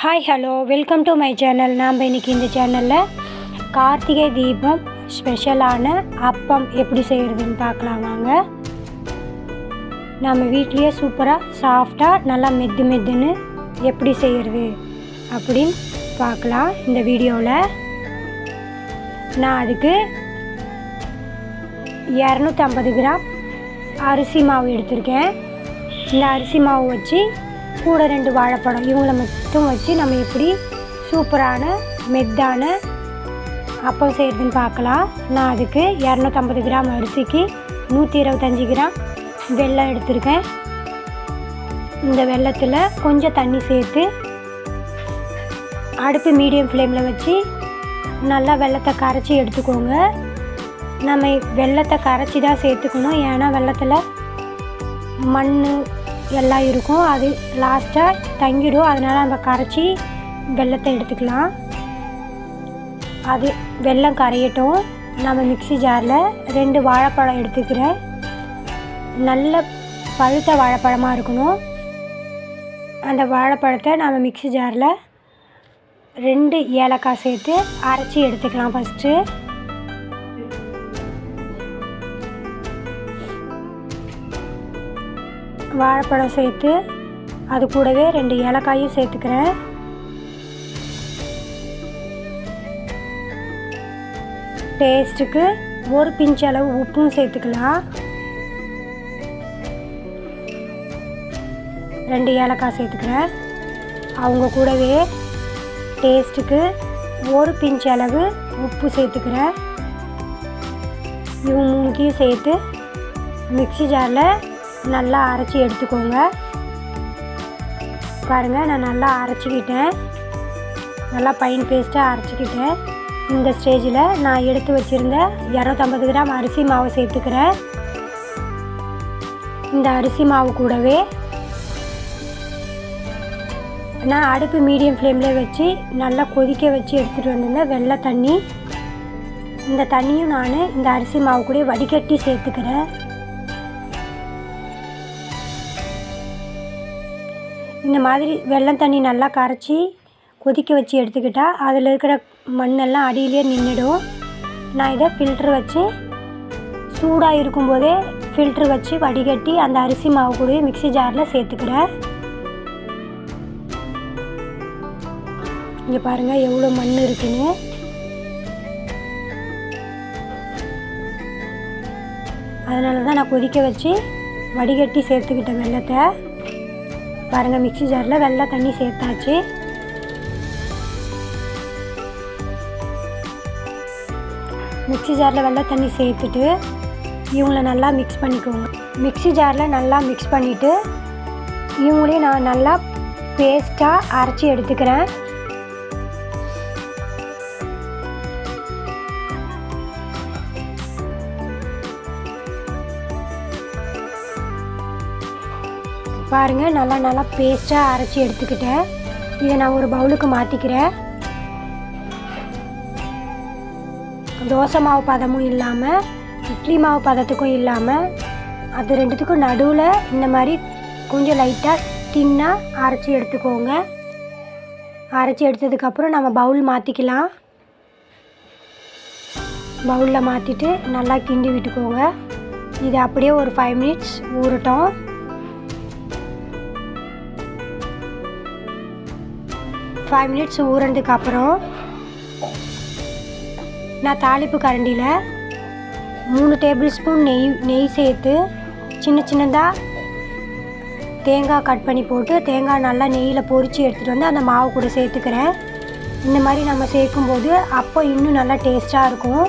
Hi hello welcome to my channel நாம் இன்றைக்கி இந்த சேனலில் கார்த்திகை தீபம் ஸ்பெஷலான அப்பம் எப்படி செய்கிறதுன்னு பார்க்கலாம் வாங்க. நம்ம வீட்லேயே சூப்பராக சாஃப்டாக நல்லா மெத்து மெத்துன்னு எப்படி செய்கிறது அப்படின்னு பார்க்கலாம் இந்த வீடியோவில் நான் அதுக்கு இரநூத்தம்பது கிராம் அரிசி மாவு எடுத்திருக்கேன். இந்த அரிசி மாவு வச்சு கூட ரெண்டு வாழைப்பழம் இவங்கள மட்டும் வச்சு நம்ம எப்படி சூப்பரான மெத்தான அப்பம் செய்கிறதுன்னு பார்க்கலாம். நான் அதுக்கு இரநூத்தம்பது கிராம் அரிசிக்கு நூற்றி இருபத்தஞ்சி கிராம் வெல்லம் எடுத்திருக்கேன். இந்த வெல்லத்தில் கொஞ்சம் தண்ணி சேர்த்து அடுப்பு மீடியம் ஃப்ளேமில் வச்சு நல்லா வெள்ளத்தை கரைச்சி எடுத்துக்கோங்க. நம்ம வெள்ளத்தை கரைச்சி தான் சேர்த்துக்கணும். ஏன்னா வெள்ளத்தில் மண் எல்லாம் இருக்கும். அது லாஸ்ட்டாக தங்கிடும். அதனால் நம்ம கரைச்சி வெள்ளத்தை எடுத்துக்கலாம். அது வெல்லம் கரையட்டும். நம்ம மிக்ஸி ஜாரில் ரெண்டு வாழைப்பழம் எடுத்துக்கிறேன். நல்ல பழுத்த வாழைப்பழமாக இருக்கணும். அந்த வாழைப்பழத்தை நம்ம மிக்ஸி ஜாரில் ரெண்டு ஏலக்காய் சேர்த்து அரைச்சி எடுத்துக்கலாம் ஃபஸ்ட்டு வாழைப்பழம் சேர்த்து அது கூடவே ரெண்டு ஏலக்காயும் சேர்த்துக்கிறேன். டேஸ்ட்டுக்கு ஒரு பிஞ்ச் அளவு உப்பும் சேர்த்துக்கலாம். ரெண்டு ஏலக்காய் சேர்த்துக்கிறேன். அவங்க கூடவே டேஸ்ட்டுக்கு ஒரு பிஞ்ச் அளவு உப்பு சேர்த்துக்கிறேன். இவங்க மூணுத்தையும் சேர்த்து மிக்ஸி ஜாரில் நல்லா அரைச்சி எடுத்துக்கோங்க. பாருங்கள் நான் நல்லா அரைச்சிக்கிட்டேன். நல்லா பைன் பேஸ்ட்டாக அரைச்சிக்கிட்டேன். இந்த ஸ்டேஜில் நான் எடுத்து வச்சுருந்த இரநூத்தம்பது கிராம் அரிசி மாவு சேர்த்துக்கிறேன். இந்த அரிசி மாவு கூடவே நான் அடுப்பு மீடியம் ஃப்ளேமில் வச்சு நல்லா கொதிக்க வச்சு எடுத்துகிட்டு வந்திருந்தேன் வெள்ளை தண்ணி. இந்த தண்ணியும் நான் இந்த அரிசி மாவு கூட வடிகட்டி சேர்த்துக்கிறேன். இந்த மாதிரி வெள்ளம் தண்ணி நல்லா கரைச்சி கொதிக்க வச்சு எடுத்துக்கிட்டால் அதில் இருக்கிற மண்ணெல்லாம் அடியிலே நின்றுடும் நான் இதை ஃபில்ட்ரு வச்சு சூடாக இருக்கும்போதே ஃபில்ட்ரு வச்சு வடிகட்டி அந்த அரிசி மாவு கூட மிக்ஸி ஜாரில் சேர்த்துக்கிறேன். இங்கே பாருங்கள் எவ்வளோ மண் இருக்குன்னு. அதனால தான் நான் கொதிக்க வச்சு வடிகட்டி சேர்த்துக்கிட்டேன் வெள்ளத்தை. பாருங்கள் மிக்ஸி ஜாரில் வெள்ளை தண்ணி சேர்த்தாச்சு. மிக்ஸி ஜாரில் வெள்ளை தண்ணி சேர்த்துட்டு இவங்கள நல்லா மிக்ஸ் பண்ணிக்கோங்க. மிக்ஸி ஜாரில் நல்லா மிக்ஸ் பண்ணிவிட்டு இவங்களையும் நான் நல்லா பேஸ்ட்டாக அரைச்சி எடுத்துக்கிறேன். பாருங்கள் நல்லா நல்லா பேஸ்ட்டாக அரைச்சி எடுத்துக்கிட்டேன். இதை நான் ஒரு பவுலுக்கு மாற்றிக்கிறேன் தோசை மாவு பதமும் இல்லாமல் இட்லி மாவு பதத்துக்கும் இல்லாமல் அது ரெண்டுத்துக்கும் நடுவில் இந்த மாதிரி கொஞ்சம் லைட்டாக தின்னாக அரைச்சி எடுத்துக்கோங்க. அரைச்சி எடுத்ததுக்கப்புறம் நம்ம பவுல் மாற்றிக்கலாம் பவுலில் மாற்றிட்டு நல்லா கிண்டி விட்டுக்கோங்க. இது அப்படியே ஒரு ஃபைவ் மினிட்ஸ் ஊறட்டும். ஃபைவ் மினிட்ஸ் ஊறினதுக்கு அப்புறம் நான் தாளிப்பு கரண்டியில் மூணு டேபிள் ஸ்பூன் நெய் நெய் சேர்த்து சின்ன சின்னதாக தேங்காய் கட் பண்ணி போட்டு தேங்காய் நல்லா நெய்யில் பொரித்து எடுத்துகிட்டு வந்து அந்த மாவு கூட சேர்த்துக்கிறேன். இந்த மாதிரி நம்ம சேர்க்கும்போது அப்போ இன்னும் நல்லா டேஸ்ட்டாக இருக்கும்.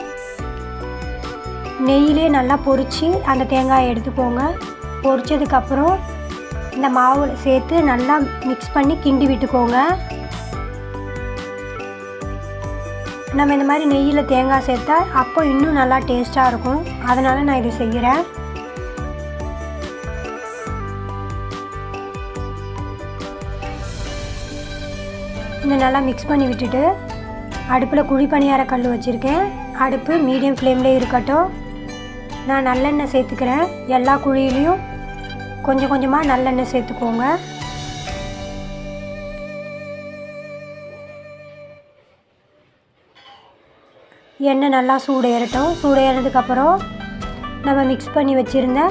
நெய்யிலே நல்லா பொரித்து அந்த தேங்காயை எடுத்துக்கோங்க. பொரிச்சதுக்கப்புறம் இந்த மாவு சேர்த்து நல்லா மிக்ஸ் பண்ணி கிண்டி விட்டுக்கோங்க. நம்ம இந்த மாதிரி நெய்யில் தேங்காய் சேர்த்தா அப்போ இன்னும் நல்லா டேஸ்ட்டாக இருக்கும். அதனால் நான் இதை செய்கிறேன் இதை நல்லா மிக்ஸ் பண்ணி விட்டுட்டு அடுப்பில் குழி பணியார கல் வச்சுருக்கேன். அடுப்பு மீடியம் ஃப்ளேம்லேயே இருக்கட்டும். நான் நல்லெண்ணெய் சேர்த்துக்கிறேன். எல்லா குழியிலையும் கொஞ்சம் கொஞ்சமாக நல்லெண்ணெய் சேர்த்துக்கோங்க. எண்ணெய் நல்லா சூடு ஏறட்டும் சூடு ஏறினதுக்கப்புறம் நம்ம மிக்ஸ் பண்ணி வச்சுருந்த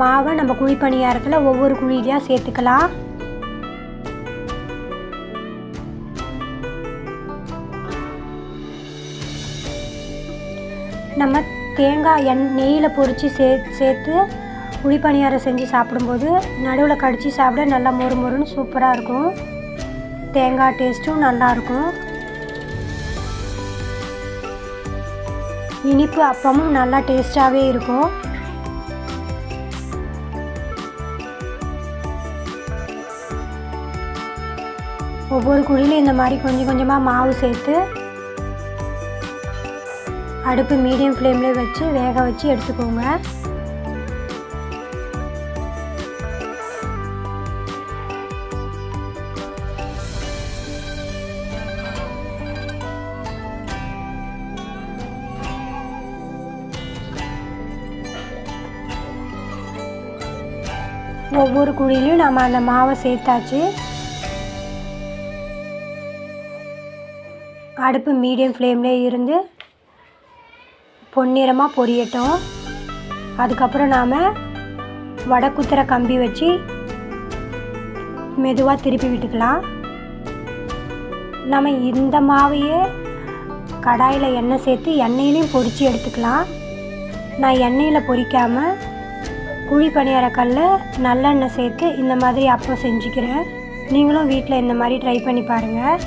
மாவை நம்ம குழி பணியாரத்தில் ஒவ்வொரு குழியிலையாக சேர்த்துக்கலாம். நம்ம தேங்காய் எண் நெய்யில் பொரித்து சே சேர்த்து குழி பணியாரம் செஞ்சு சாப்பிடும்போது நடுவில் கடித்து சாப்பிட நல்லா மொறு மொறுன்னு சூப்பராக இருக்கும். தேங்காய் டேஸ்ட்டும் நல்லாயிருக்கும் இனிப்பு அப்பமும் நல்லா டேஸ்ட்டாகவே இருக்கும். ஒவ்வொரு குழியிலும் இந்த மாதிரி கொஞ்சம் கொஞ்சமாக மாவு சேர்த்து அடுப்பு மீடியம் ஃப்ளேமில் வச்சு வேக வச்சு எடுத்துக்கோங்க. ஒவ்வொரு குழியிலையும் நம்ம அந்த மாவை சேர்த்தாச்சு. அடுப்பு மீடியம் ஃப்ளேம்லேயே இருந்து பொன்னிறமாக பொரியட்டும். அதுக்கப்புறம் நாம் வடை குத்துற கம்பி வச்சு மெதுவாக திருப்பி விட்டுக்கலாம். நம்ம இந்த மாவையே கடாயில் எண்ணெய் சேர்த்து எண்ணெயிலையும் பொரித்து எடுத்துக்கலாம். நான் எண்ணெயில் பொரிக்காமல் குழி பணியார நல்லெண்ணெய் சேர்த்து இந்த மாதிரி அப்பம் செஞ்சுக்கிறேன். நீங்களும் வீட்டில் இந்த மாதிரி ட்ரை பண்ணி பாருங்கள்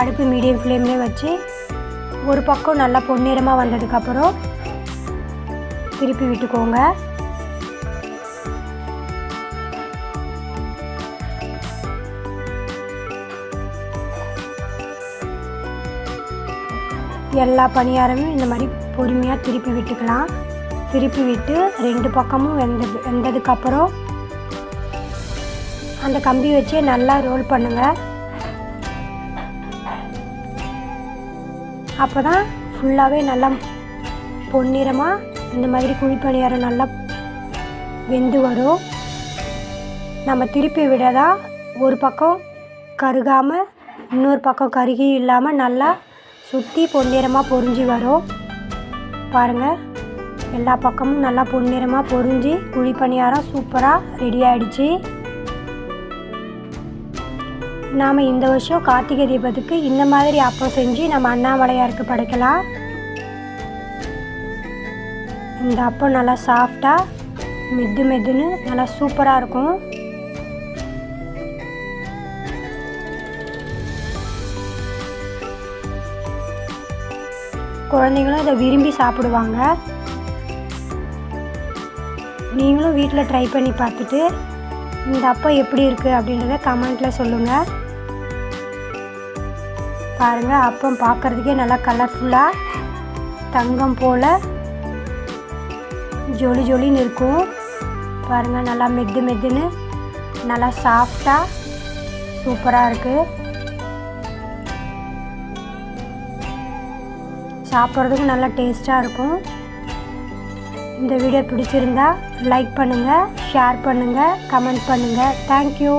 அடுப்பு மீடியம் ஃப்ளேம்லேயே வச்சு ஒரு பக்கம் நல்லா பொன்னிறமாக வந்ததுக்கப்புறம் திருப்பி விட்டுக்கோங்க. எல்லா பணியாரமும் இந்த மாதிரி பொறுமையாக திருப்பி விட்டுக்கலாம். திருப்பி விட்டு ரெண்டு பக்கமும் வெந்தது வெந்ததுக்கப்புறம் அந்த கம்பி வச்சு நல்லா ரோல் பண்ணுங்கள் அப்போ தான் ஃபுல்லாகவே நல்லா பொன்னிறமாக இந்த மாதிரி குழி பணியாரம் நல்லா வெந்து வரும். நம்ம திருப்பி விட தான் ஒரு பக்கம் கருகாமல் இன்னொரு பக்கம் கருகி இல்லாமல் நல்லா சுற்றி பொன்னிறமாக பொரிஞ்சு வரும். பாருங்கள் எல்லா பக்கமும் நல்லா பொன்னிறமாக பொரிஞ்சு குழி பணியாரம் சூப்பராக ரெடி ஆகிடுச்சு நாம் இந்த வருஷம் கார்த்திகை தீபத்துக்கு இந்த மாதிரி அப்பம் செஞ்சு நம்ம அண்ணாமலையாருக்கு படைக்கலாம். இந்த அப்பம் நல்லா சாஃப்டாக மெது மெதுன்னு நல்லா சூப்பராக இருக்கும். குழந்தைங்களும் இதை விரும்பி சாப்பிடுவாங்க. நீங்களும் வீட்டில் ட்ரை பண்ணி பார்த்துட்டு இந்த அப்பம் எப்படி இருக்குது அப்படின்றத கமெண்ட்டில் சொல்லுங்கள் பாருங்கள் அப்பம் பார்க்குறதுக்கே நல்லா கலர்ஃபுல்லாக தங்கம் போல் ஜொலி ஜொலின்னு இருக்கும். பாருங்கள் நல்லா மெத்து மெத்துன்னு நல்லா சாஃப்டாக சூப்பராக இருக்குது சாப்பிட்றதுக்கும் நல்லா டேஸ்ட்டாக இருக்கும். இந்த வீடியோ பிடிச்சிருந்தா லைக் பண்ணுங்கள் ஷேர் பண்ணுங்கள் கமெண்ட் பண்ணுங்கள் தேங்க்யூ